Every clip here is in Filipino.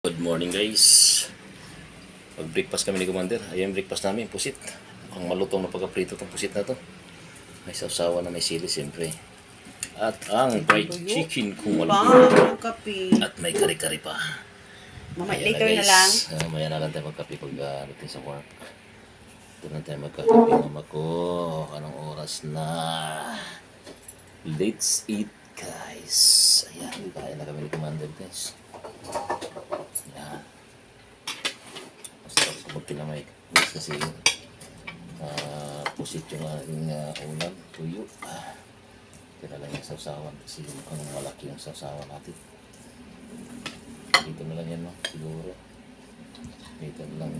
Good morning guys. Mag-breakfast kami ni Commander. Ayan yung breakfast namin, pusit. Ang malutong na pagkaprito itong pusit na to. May sausawa na may sili siyempre. At ang fried chicken kung kape. At may kari-kari pa. Mama, Ayan later na lang. Ah, maya na lang tayo magkape pag uh, dating sa work. Ito na tayo magkape mama ko. Anong oras na? Let's eat guys. Ayan, kaya na kami ni Commander guys. Yan. Masarap sa pagkinamay. Mas kasi uh, pusit yung aking uh, ulam, tuyo. Ah, tira lang yung sausawan kasi ang malaki yung sausawan natin. Dito na lang yan, no? Siguro. Dito na lang.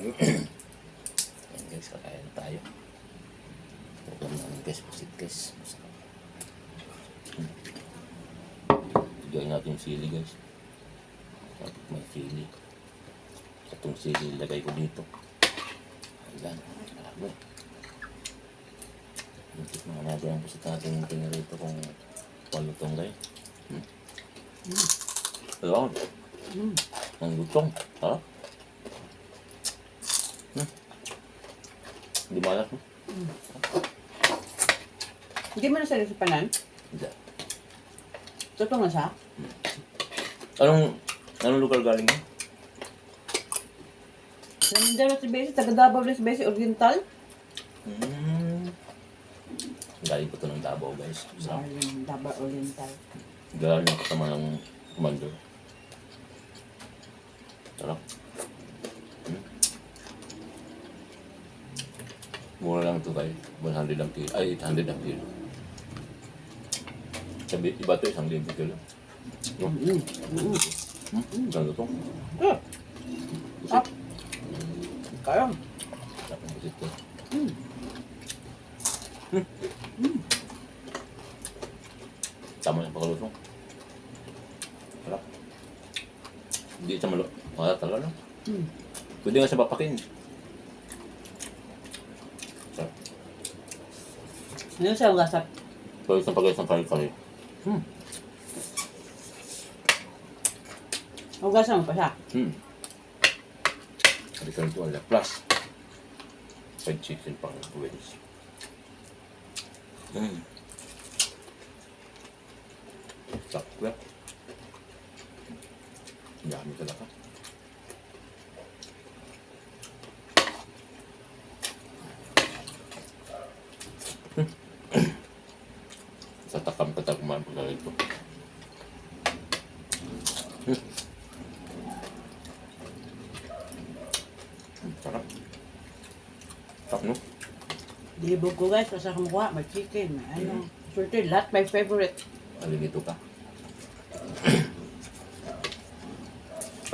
Ayan guys, kakain tayo. Ulam namin guys, pusit guys. Masarap. Bigyan natin yung sili guys. Tapos may sili. Itong sili ilagay ko dito. Ayan. Grabe. Hintik mga natin ang pusit natin yung tingin rito kung palutong guys. Hmm? Ayan. Mm. Ang lutong. Ha? Hmm. Hindi malas mo? Hindi mo na sa panan? Hindi. Totoo na siya? Anong, anong lugar galing mo? Sa Mindanao si Bessie, taga Davao na si Bessie Oriental. Hmm. Galing ko to ng Davao guys. Sa Darling, Davao Oriental. galing ako kasama ng commander. Sarap. Hmm. Mura lang ito guys. 100 ang kilo. Ay, 800 ang kilo. Sabi, iba ito isang libo kilo. Mm. Mm. Hmm? Ganda ito. Eh, Pusit. kaya. Sarap ang pusit ko. Mm. Tama yung pagkalusong. Sarap. Hindi siya malo. Wala talaga no? Mm. Pwede nga siya papakin. Sarap. Ano siya ugasap? Pwede sa pagkakas ng kari-kari. Hmm. Ugasan mo pa siya. Hmm. Kari-kari ito wala. Plus. Fried chicken pang wings. Hmm. Sarap. Yummy talaga. Sa takam ka kumain pagka ito. Hmm, Sarap. Sarap no? Dibog ko guys, basta kumukuha, may chicken, may ano. Surte, lahat my favorite. Alilito ka.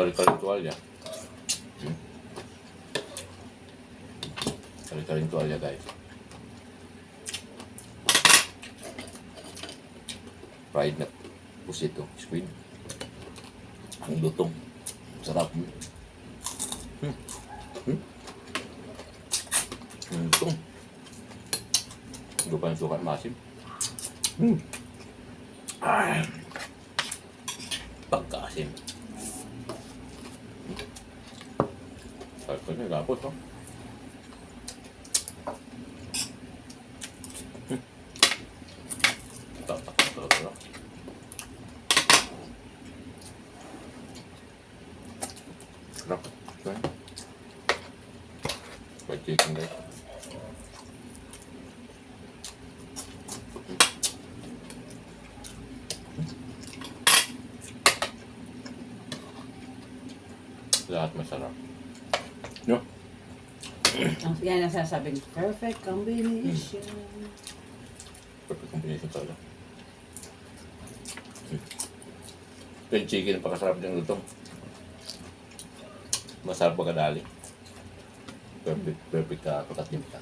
Kari-kari tuwalya. Kari-kari tuwalya guys. Fried na pusito, squid. Ang lutong. Sarap. Hmm? Hmm? Ang lutong. Hindi pa yung sukat masim. Hmm. Ay. Pagkasim. Sarap ko niya, lapot, no? Hmm. Tatak na talaga. Sarap. Okay. Guys. Lahat masarap. No? Ang yan ang sasabing, perfect combination. Perfect combination talaga. Hmm. Yung chicken, pakasarap din lutong. Masarap pagkadali. Perfect, perfect ka pagkatimpla.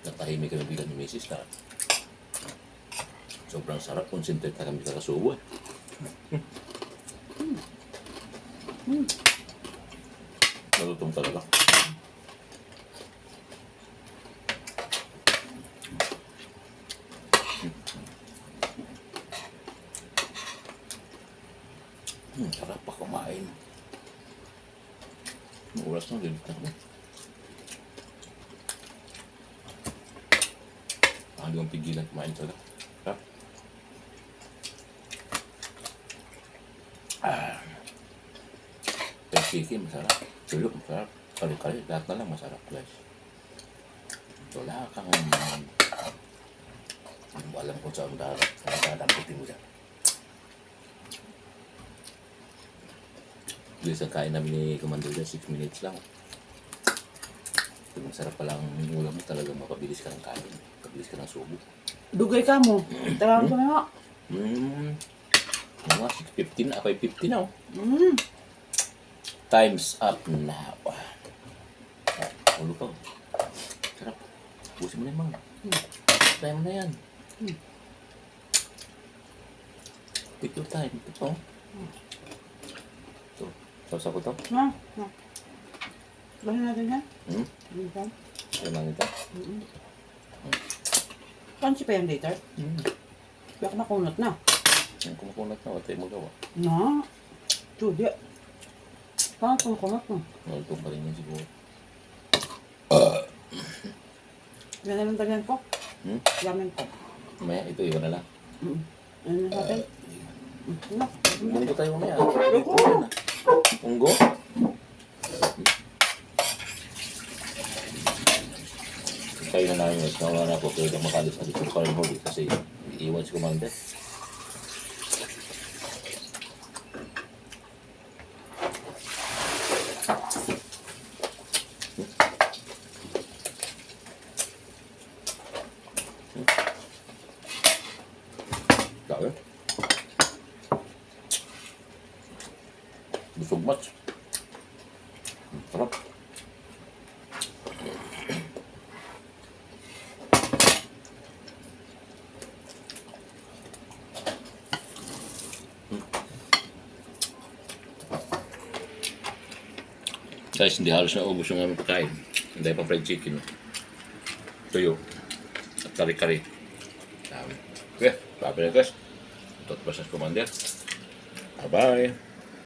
Hmm. may kaibigan ni Mrs. na sobrang sarap. Concentrate na kami kakasubo eh. Nalutong talaga. Hmm, sarap pa kumain. Oras na, lilit na kami. Hindi kong pigilan kumain talaga. Ha? Ah. Chicken, masarap. Tulog, masarap. Kali-kali, lahat na lang masarap, guys. Wala kang... Hindi mo alam kung saan dapat. Saan mo dyan. Bilis ang kain namin ni Commander dyan, 6 minutes lang. Masarap palang ulam mo talaga mapabilis ka ng kain. Mapabilis ka ng subo. Dugay ka mo. Tawag ko na nga. Hmm. Mga 6.15 na. Ako'y 50 na oh. Mm. Time's up now. Ah, ulo pa. oh. Sarap. Busin mo na yung mga. Try mo na yan. Hmm. Take your time. Ito pa oh. Ito. Sausa ko to. Ha? Ha? Bahin natin yan. Hmm? Ano ba? Kaya lang ito. Mm-mm. Pansi pa yan later. Hmm. Baka makunat na. Ang kumukunat na. Wala tayo magawa. Na. Tudi. Parang kumukunat na. Nalito pa rin yan siguro. Yan na lang talyan ko. Hmm? Lamin ko. Mamaya, ito iwan na lang. Mm. Ano na natin? Mm. Ano? Munggo tayo mamaya. Ayoko. Munggo? Kayo na namin, mas ako kaya na makalis na dito pa rin huli kasi iiwan si Commander. Busog match. Sarap. Guys, hindi halos na ubos yung aming pagkain. Hindi pa fried chicken. Tuyo. At kari-kari. Dami. Okay, babalik guys. Ito at basas commander. Bye-bye.